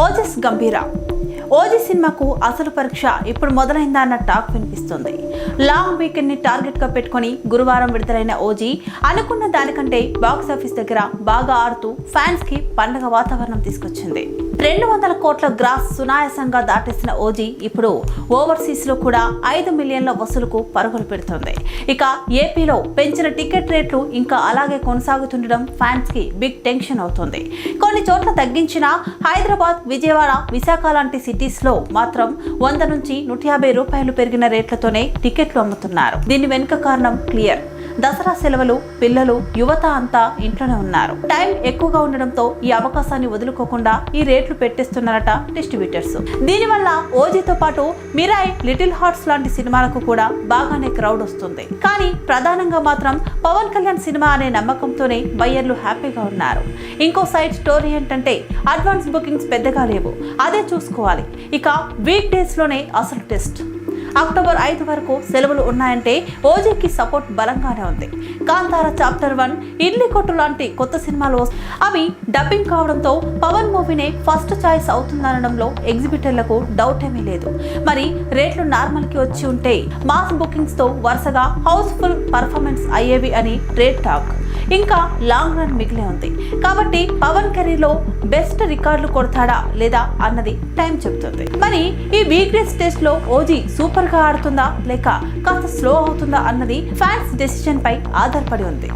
ఓజస్ గంభీర. OG సినిమాకు అసలు పరీక్ష ఇప్పుడు మొదలైందా అన్న టాక్ వినిపిస్తుంది. లాంగ్ వీకెండ్ని టార్గెట్గా పెట్టుకొని గురువారం విడుదలైన ఓజీ అనుకున్న దానికంటే బాక్స్ ఆఫీస్ దగ్గర బాగా ఆడుతూ ఫ్యాన్స్కి పండగ వాతావరణం తీసుకొచ్చింది. రెండు వందల కోట్ల గ్రాస్ సునాయాసంగా దాటేసిన ఓజీ ఇప్పుడు ఓవర్సీస్లో కూడా ఐదు మిలియన్ల వసూలుకు పరుగులు పెడుతుంది. ఇక ఏపీలో పెంచిన టికెట్ రేట్లు ఇంకా అలాగే కొనసాగుతుండడం ఫ్యాన్స్కి బిగ్ టెన్షన్ అవుతుంది. కొన్ని చోట్ల తగ్గించిన హైదరాబాద్ విజయవాడ విశాఖ లాంటి సిటీస్లో మాత్రం వంద నుంచి నూట యాభై రూపాయలు పెరిగిన రేట్లతోనే టికెట్లు అమ్ముతున్నారు. దీని వెనుక కారణం క్లియర్. దసరా సెలవులు పిల్లలు యువత అంతా ఇంట్లోనే ఉన్నారు. టైం ఎక్కువగా ఉండడంతో ఈ అవకాశాన్ని వదులుకోకుండా ఈ రేట్లు పెట్టేస్తున్నారట డిస్ట్రిబ్యూటర్స్ దీనివల్ల ఓజీతో పాటు మిరాయ్ లిటిల్ హార్ట్స్ లాంటి సినిమాలకు కూడా బాగానే క్రౌడ్ వస్తుంది. కానీ ప్రధానంగా మాత్రం పవన్ కళ్యాణ్ సినిమా అనే నమ్మకంతోనే బయ్యర్లు హ్యాపీగా ఉన్నారు. ఇంకో సైడ్ స్టోరీ ఏంటంటే అడ్వాన్స్ బుకింగ్స్ పెద్దగా లేవు. అదే చూసుకోవాలి. ఇక వీక్ డేస్లోనే అసలు టెస్ట్. అక్టోబర్ ఐదు వరకు సెలవులు ఉన్నాయంటే ఓజీకి సపోర్ట్ బలంగానే ఉంది. కాంతార చాప్టర్ వన్ ఇడ్లీ కొట్టు లాంటి కొత్త సినిమాలు అవి డబ్బింగ్ కావడంతో పవన్ మూవీనే ఫస్ట్ చాయిస్ అవుతుందనడంలో ఎగ్జిబిటర్లకు డౌట్ ఏమీ లేదు. మరి రేట్లు నార్మల్కి వచ్చి ఉంటే మాస్ బుకింగ్స్తో వరుసగా హౌస్ఫుల్ పర్ఫార్మెన్స్ అయ్యేవి అని రేట్ టాక్. ఇంకా లాంగ్ రన్ మిగిలే ఉంది. కాబట్టి పవన్ కెరీర్లో బెస్ట్ రికార్డులు కొడతాడా లేదా అన్నది టైం చెబుతుంది. మరి ఈ వీక్నెస్ టెస్ట్లో ఓజీ సూపర్గా ఆడుతుందా లేక కాస్త స్లో అవుతుందా అన్నది ఫ్యాన్స్ డెసిషన్ పై ఆధారపడి ఉంది.